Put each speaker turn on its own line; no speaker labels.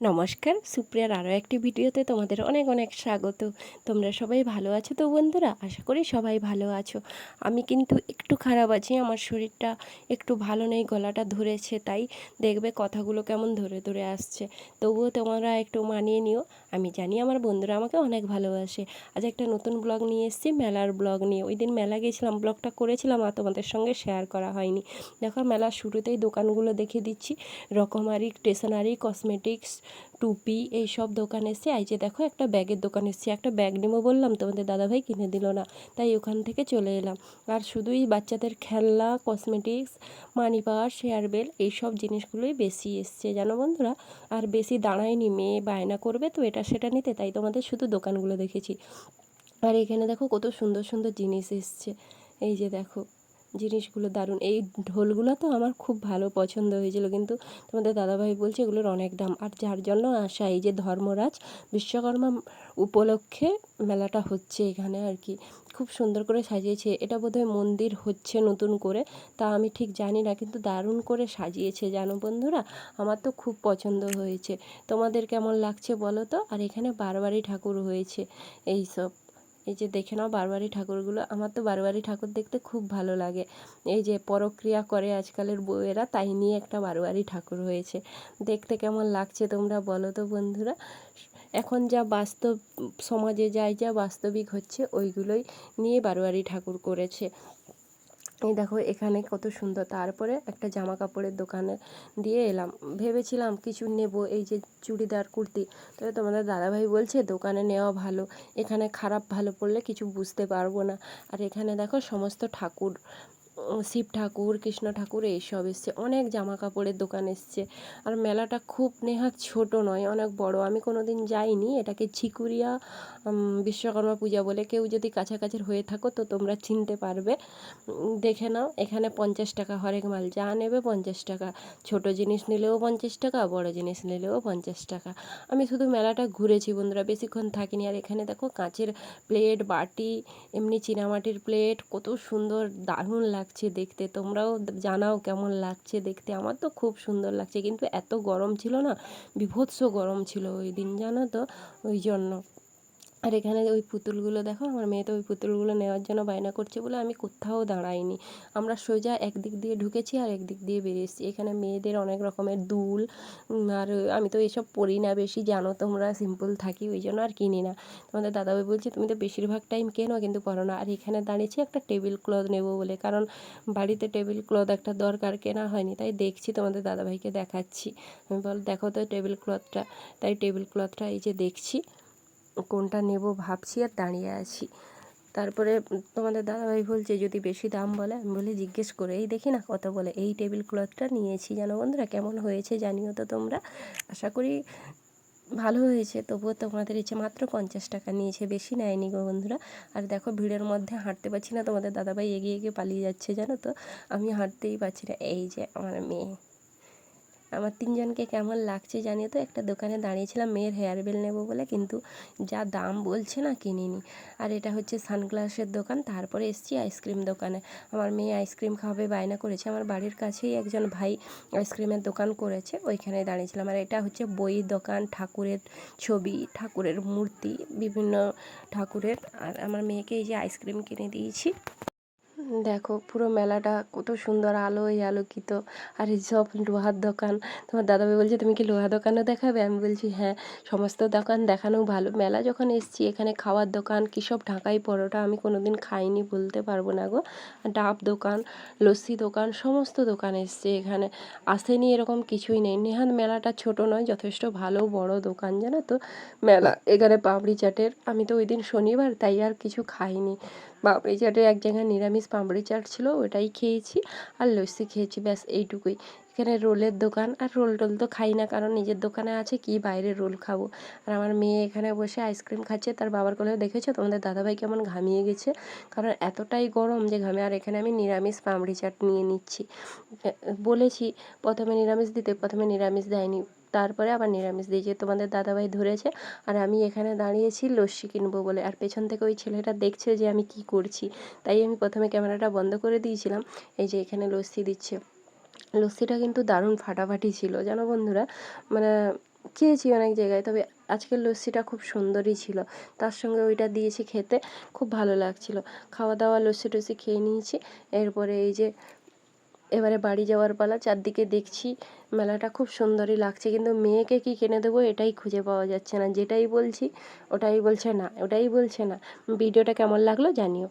নমস্কার, সুপ্রিয়ার আরও একটি ভিডিওতে তোমাদের অনেক অনেক স্বাগত। তোমরা সবাই ভালো আছো তো বন্ধুরা? আশা করি সবাই ভালো আছো। আমি কিন্তু একটু খারাপ আছি, আমার শরীরটা একটু ভালো নেই, গলাটা ধরেছে, তাই দেখবে কথাগুলো কেমন ধরে ধরে আসছে। তবুও তোমরা একটু মানিয়ে নিও। আমি জানি আমার বন্ধুরা আমাকে অনেক ভালোবাসে। আজ একটা নতুন ব্লগ নিয়ে এসেছি, মেলার ব্লগ নিয়ে। ওই দিন মেলা গেছিলাম, ব্লগটা করেছিলাম আর তোমাদের সঙ্গে শেয়ার করা হয়নি। দেখো, মেলার শুরুতেই দোকানগুলো দেখে দিচ্ছি। রকমারি, স্টেশনারি, কসমেটিক্স টুপি এই সব দোকান এসছে এই যে দেখো একটা ব্যাগের দোকান এসছে, একটা ব্যাগ নেব বললাম, তোমাদের দাদাভাই কিনে দিল না, তাই ওখান থেকে চলে এলাম। আর শুধুই বাচ্চাদের খেলনা কসমেটিক্স মানি পাওয়ার শেয়ার বেল এইসব জিনিসগুলোই বেশি এসছে, জানো বন্ধুরা? আর বেশি দাঁড়ায়নি, মেয়ে বায়না করবে তো এটা সেটা নিতে, তাই তোমাদের শুধু দোকানগুলো দেখেছি। আর এখানে দেখো কত সুন্দর সুন্দর জিনিস এসছে, এই যে দেখো। জিনিসগুলো দারুণ। এই ঢোলগুলো তো আমার খুব ভালো পছন্দ হয়েছিল, কিন্তু তোমাদের দাদাভাই বলছে এগুলোর অনেক দাম। আর যার জন্য আসা এই যে ধর্মরাজ বিশ্বকর্মা উপলক্ষে মেলাটা হচ্ছে এখানে আর কি। খুব সুন্দর করে সাজিয়েছে। এটা বোধহয় মন্দির হচ্ছে নতুন করে, তা আমি ঠিক জানি না, কিন্তু দারুণ করে সাজিয়েছে, জানো বন্ধুরা? আমার তো খুব পছন্দ হয়েছে। তোমাদের কেমন লাগছে বলো তো? আর এখানে বারবারই ঠাকুর হয়েছে, এই সব। এই যে দেখে নাও বারবারি ঠাকুরগুলো। আমার তো বারবারি ঠাকুর দেখতে খুব ভালো লাগে। এই যে পরক্রিয়া করে আজকালের বউয়েরা, তাই নিয়ে একটা বারবারি ঠাকুর হয়েছে। দেখতে কেমন লাগছে তোমরা বলো তো বন্ধুরা। এখন যা বাস্তব, সমাজে যায় যা বাস্তবিক হচ্ছে, ওইগুলোই নিয়ে বারোয়ারি ঠাকুর করেছে। এই দেখো এখানে কত সুন্দর। তারপরে একটা জামা কাপড়ের দোকানে দিয়ে এলাম। ভেবেছিলাম কিছু নেব, এই যে চুড়িদার, কুর্তি। তবে তোমাদের দাদাভাই বলছে, দোকানে নেওয়া ভালো। এখানে খারাপ ভালো পড়লে কিছু বুঝতে পারব না। আর এখানে দেখো সমস্ত ঠাকুর শিব ঠাকুর, কৃষ্ণ ঠাকুর এইসব এসছে। অনেক জামা কাপড়ের দোকান এসছে। আর মেলাটা খুব নেহাত ছোট নয়, অনেক বড়। আমি কোনো দিন যাইনি, এটাকে ঝিকুরিয়া বিশ্বকর্মা পূজা বলে কেউ যদি কাছাকাছির হয়ে থাকো তো তোমরা চিনতে পারবে। দেখে নাও, এখানে পঞ্চাশ টাকা হরেক মাল। যা নেবে পঞ্চাশ টাকা। ছোট জিনিস নিলেও পঞ্চাশ টাকা, বড় জিনিস নিলেও পঞ্চাশ টাকা। আমি শুধু মেলাটা ঘুরেছি বন্ধুরা, বেশিক্ষণ থাকিনি। আর এখানে দেখো কাঁচের প্লেট, বাটি, এমনি চীনামাটির প্লেট, কত সুন্দর, দারুণ লাগছে। দেখতে। তোমরাও জানাও কেমন লাগছে দেখতে। আমার তো খুব সুন্দর লাগছে। কিন্তু এত গরম ছিল না, বিভৎস গরম ছিল ওই দিন, জানো তো? ওই জন্য। আর এখানে ওই পুতুলগুলো দেখো, আমার মেয়ে তো ওই পুতুলগুলো নেওয়ার জন্য বায়না করছে বলে আমি কোথাও দাঁড়াইনি। আমরা সোজা একদিক দিয়ে ঢুকেছি আর একদিক দিয়ে বেরিয়ে এসেছি। এখানে মেয়েদের অনেক রকমের দুল আর আমি তো এসব পরি না বেশি, জানো তোমরা সিম্পল থাকি, ওই জন্য আর কিনি না। তোমাদের দাদাভাই বলছে, তুমি তো বেশিরভাগ টাইম কেনো কিন্তু পরো না। আর এখানে দাঁড়িয়েছি একটা টেবিল ক্লথ নেব বলে, কারণ বাড়িতে টেবিল ক্লথ একটা দরকার, কেনা হয়নি। তাই দেখছি তোমাদের দাদাভাইকে দেখাচ্ছি। আমি বল, দেখো তো টেবিল ক্লথটা তাই টেবিল ক্লথটা এই যে দেখছি। কোনটা নেব ভাবছি আর দাঁড়িয়ে আছি। তারপরে তোমাদের দাদাভাই বলছে, যদি বেশি দাম বলে? আমি বলি, জিজ্ঞেস করে এই দেখি না কত বলে। এই টেবিল ক্লথটা নিয়েছি। জানো বন্ধুরা, কেমন হয়েছে জানিও তো তোমরা। আশা করি ভালো হয়েছে। তবুও তোমাদের ইচ্ছে মাত্র পঞ্চাশ টাকা নিয়েছে। বেশি নেয়নি গো বন্ধুরা। আর দেখো, ভিড়ের মধ্যে হাঁটতে পারছি না। তোমাদের দাদাভাই এগিয়ে এগিয়ে পালিয়ে যাচ্ছে, জানো তো। আমি হাঁটতেই পারছি না। এই যে আমার মেয়ে। আমার তিনজনকে কেমন লাগছে জানিয়ে তো একটা দোকানে দাঁড়িয়েছিলাম, মেয়ের হেয়ার বেল নেব বলে কিন্তু যা দাম বলছে না কিনিনি। আর এটা হচ্ছে সানগ্লাসের দোকান, তারপরে এসছি আইসক্রিম দোকানে। আমার মেয়ে আইসক্রিম খাবে বায়না করেছে। আমার বাড়ির কাছেই একজন ভাই আইসক্রিমের দোকান করেছে, ওইখানে দাঁড়িয়েছিলাম। আর এটা হচ্ছে বইয়ের দোকান, ঠাকুরের ছবি, ঠাকুরের মূর্তি, বিভিন্ন ঠাকুরের। আর আমার মেয়েকে এই যে আইসক্রিম কিনে দিয়েছি। দেখো পুরো মেলাটা কত সুন্দর আলোয় আলোকিত। আর এই সব লোহার দোকান, তোমার দাদাভাই বলছে, তুমি কি লোহা দোকানও দেখাবে? আমি বলছি হ্যাঁ সমস্ত দোকান দেখানো ভালো। মেলা যখন এসছি, এখানে খাওয়ার দোকান, কী সব ঢাকাই পরোটা, আমি কোনো দিন খাইনি, বলতে পারব না গো। ডাব দোকান, লস্যি দোকান, সমস্ত দোকান এসছে এখানে। আসেনি এরকম কিছুই নেই। নেহাত মেলাটা ছোট নয়, যথেষ্ট ভালো, বড় দোকান, জানো তো? মেলা, এখানে পাপড়ি চাটের, আমি তো ওই দিন শনিবার, তাই আর কিছু খাইনি। পাপড়ি চাটের এক জায়গায় নিরামিষ পাপড়ি চাট ছিল, ওটাই খেয়েছি আর লস্যি খেয়েছি, ব্যাস এইটুকুই। এখানে রোলের দোকান, আর রোল টোল তো খাই না, কারণ নিজের দোকানে আছে, কি বাইরে রোল খাব? আর আমার মেয়ে এখানে বসে আইসক্রিম খাচ্ছে, তার বাবার কোলেও দেখেছ? তোমাদের দাদাভাই কেমন ঘামিয়ে গেছে, কারণ এতটাই গরম যে ঘামে, আর এখানে আমি নিরামিষ পাপড়ি চাট নিয়ে নিচ্ছি। বলেছি, প্রথমে নিরামিষ দিতে, প্রথমে নিরামিষ দেয়নি। তারপরে আবার নিরামিষ দিয়েছে তোমাদের দাদাভাই ধরেছে। আর আমি এখানে দাঁড়িয়েছি লস্যি কিনবো বলে। আর পেছন থেকে ওই ছেলেটা দেখছে যে আমি কি করছি। তাই আমি প্রথমে ক্যামেরাটা বন্ধ করে দিয়েছিলাম। এই যে এখানে লস্যি দিচ্ছে। লস্যিটা কিন্তু দারুণ ফাটাফাটি ছিল, জানো বন্ধুরা? মানে খেয়েছি অনেক জায়গায়, তবে আজকের লস্যিটা খুব সুন্দরই ছিল। তার সঙ্গে ওইটা দিয়েছি খেতে, খুব ভালো লাগছিল। খাওয়া দাওয়া লস্যি টস্যি খেয়ে নিয়েছি। এরপরে এই যে এবারে বাড়ি যাওয়ার পালা চারদিকে দেখছি মেলাটা খুব সুন্দরই লাগছে। কিন্তু মেয়েকে কি কিনে দেবো এটাই খুঁজে পাওয়া যাচ্ছে না। যেটাই বলছি ওটাই বলছে না, ওটাই বলছে না। ভিডিওটা কেমন লাগল জানিও।